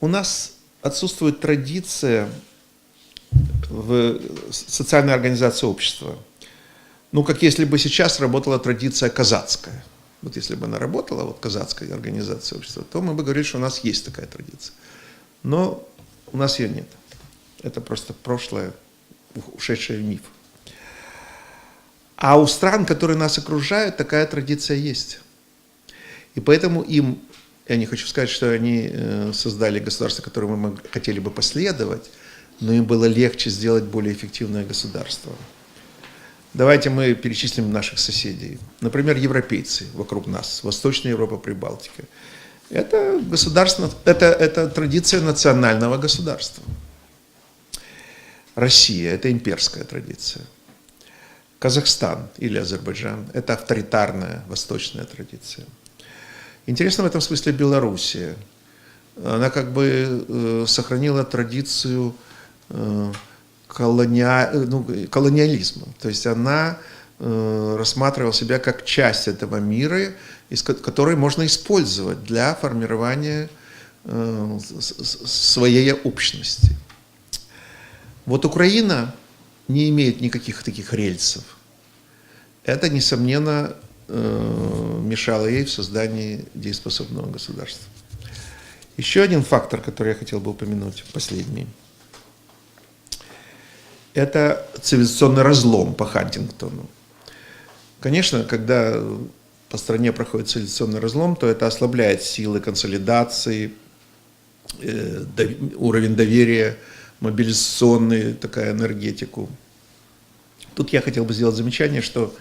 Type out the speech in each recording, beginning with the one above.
у нас отсутствует традиция в социальной организации общества. Ну, как если бы сейчас работала традиция казацкая. Вот если бы она работала, вот казацкая организация общества, то мы бы говорили, что у нас есть такая традиция. Но у нас ее нет. Это просто прошлое, ушедшее в миф. А у стран, которые нас окружают, такая традиция есть. И поэтому им, я не хочу сказать, что они э, создали государство, которому мы хотели бы последовать, но им было легче сделать более эффективное государство. Давайте мы перечислим наших соседей. Например, европейцы вокруг нас, Восточная Европа, Прибалтика. Это, государство, это, это традиция национального государства. Россия – это имперская традиция. Казахстан или Азербайджан – это авторитарная восточная традиция. Интересно в этом смысле Белоруссия. Она как бы э, сохранила традицию э, колониа, ну, колониализма. То есть она э, рассматривала себя как часть этого мира, из, который можно использовать для формирования своей общности. Вот Украина не имеет никаких таких рельсов. Это, несомненно, мешало ей в создании дееспособного государства. Еще один фактор, который я хотел бы упомянуть, последний, это цивилизационный разлом по Хантингтону. Конечно, когда по стране проходит цивилизационный разлом, то это ослабляет силы консолидации, э, уровень доверия мобилизационную такая энергетику. Тут я хотел бы сделать замечание, что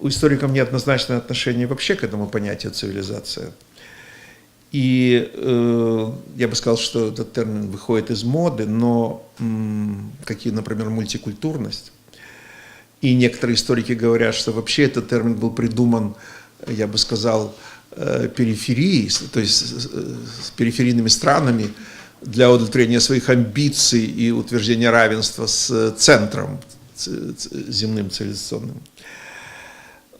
у историков неоднозначное отношение вообще к этому понятию цивилизация. И э, я бы сказал, что этот термин выходит из моды, но м, какие, например, мультикультурность. И некоторые историки говорят, что вообще этот термин был придуман, я бы сказал, э, периферии, то есть с периферийными странами, для удовлетворения своих амбиций и утверждения равенства с центром земным цивилизационным.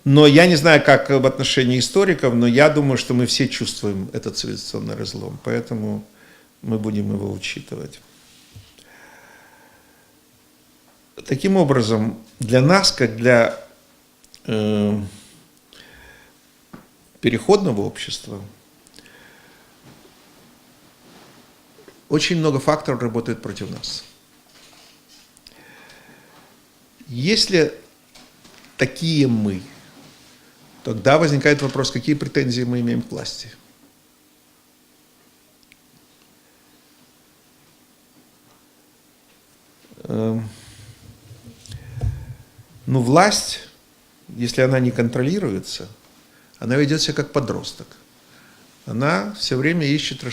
Но я не знаю, как в отношении историков, но я думаю, что мы все чувствуем этот цивилизационный разлом, поэтому мы будем его учитывать. Таким образом, для нас, как для э, переходного общества, Очень много факторов работает против нас. Если такие мы, тогда возникает вопрос, какие претензии мы имеем к власти. Эм, ну, власть, если она не контролируется, она ведет себя как подросток. Она все время ищет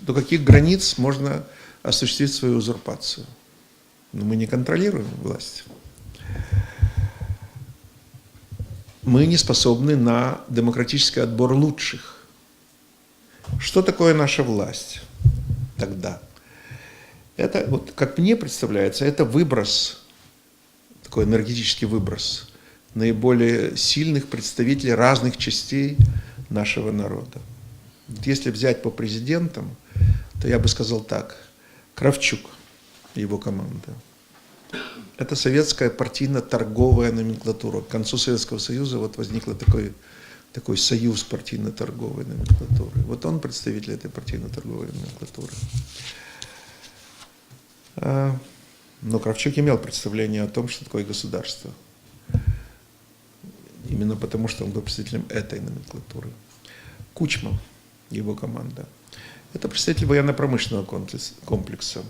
до каких границ можно осуществить свою узурпацию. Но мы не контролируем власть. Мы не способны на демократический отбор лучших. Что такое наша власть тогда? Это, вот, как мне представляется, это выброс, такой энергетический выброс наиболее сильных представителей разных частей нашего народа. Если взять по президентам, то я бы сказал так. Кравчук и его команда. Это советская партийно-торговая номенклатура. К концу Советского Союза вот возникла такой, такой союз партийно-торговой номенклатуры. Вот он представитель этой партийно-торговой номенклатуры. А, но Кравчук имел представление о том, что такое государство. Именно потому, что он был представителем этой номенклатуры. Кучма, его команда – это представитель военно-промышленного комплекса.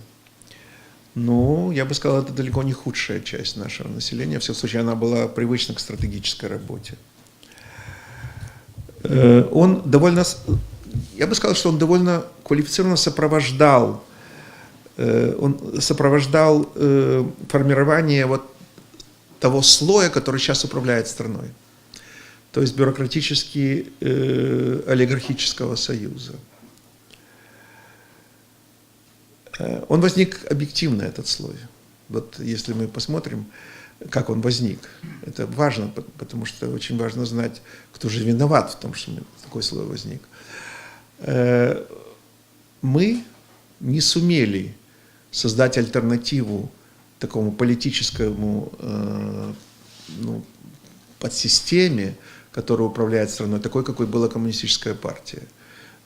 Ну, я бы сказал, это далеко не худшая часть нашего населения. В всяком случае, она была привычна к стратегической работе. Э, он довольно, я бы сказал, что он довольно квалифицированно сопровождал, э, он сопровождал э, формирование вот того слоя, который сейчас управляет страной. То есть бюрократически олигархического союза. Э, он возник объективно, этот слой. Вот если мы посмотрим, как он возник, это важно, потому что очень важно знать, кто же виноват в том, что такой слой возник. Э, мы не сумели создать альтернативу такому политическому э, ну, подсистеме, которая управляет страной, такой, какой была коммунистическая партия.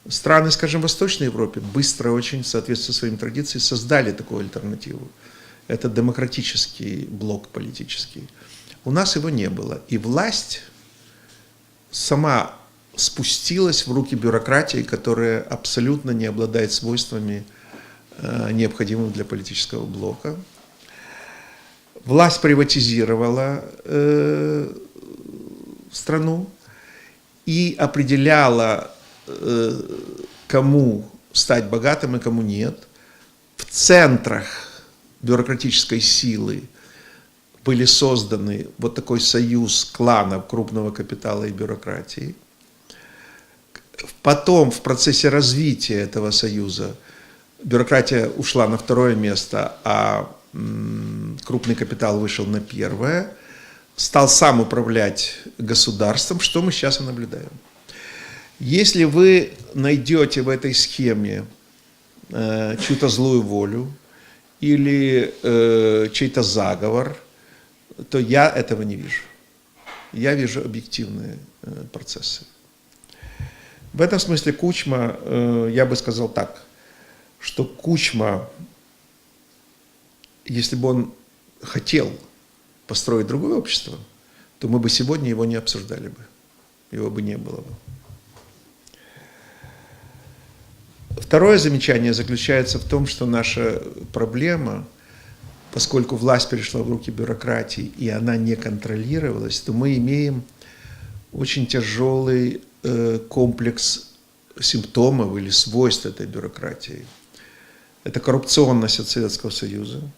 Страны, скажем, Восточной Европы быстро очень, в соответствии со своими традициями, создали такую альтернативу. Это демократический блок политический. У нас его не было. И власть сама спустилась в руки бюрократии, которая абсолютно не обладает свойствами, э, необходимыми для политического блока. Власть приватизировала э, страну и определяла, кому стать богатым и кому нет. В центрах бюрократической силы были созданы вот такой союз кланов крупного капитала и бюрократии. Потом в процессе развития этого союза бюрократия ушла на второе место, а крупный капитал вышел на первое, стал сам управлять государством, что мы сейчас и наблюдаем. Если вы найдете в этой схеме э, чью-то злую волю или э, чей-то заговор, то я этого не вижу. Я вижу объективные э, процессы. В этом смысле Кучма, э, я бы сказал так, что Кучма если бы он хотел построить другое общество, то мы бы сегодня его не обсуждали бы. Его бы не было бы. Второе замечание заключается в том, что наша проблема, поскольку власть перешла в руки бюрократии и она не контролировалась, то мы имеем очень тяжелый э, комплекс симптомов или свойств этой бюрократии. Это коррупционность от Советского Союза –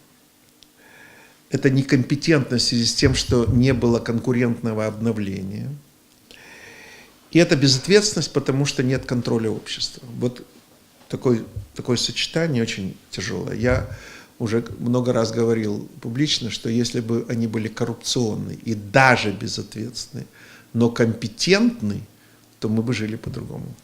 это некомпетентность в связи с тем, что не было конкурентного обновления. И это безответственность, потому что нет контроля общества. Вот такое, такое сочетание очень тяжелое. Я уже много раз говорил публично, что если бы они были коррупционны и даже безответственны, но компетентны, то мы бы жили по-другому.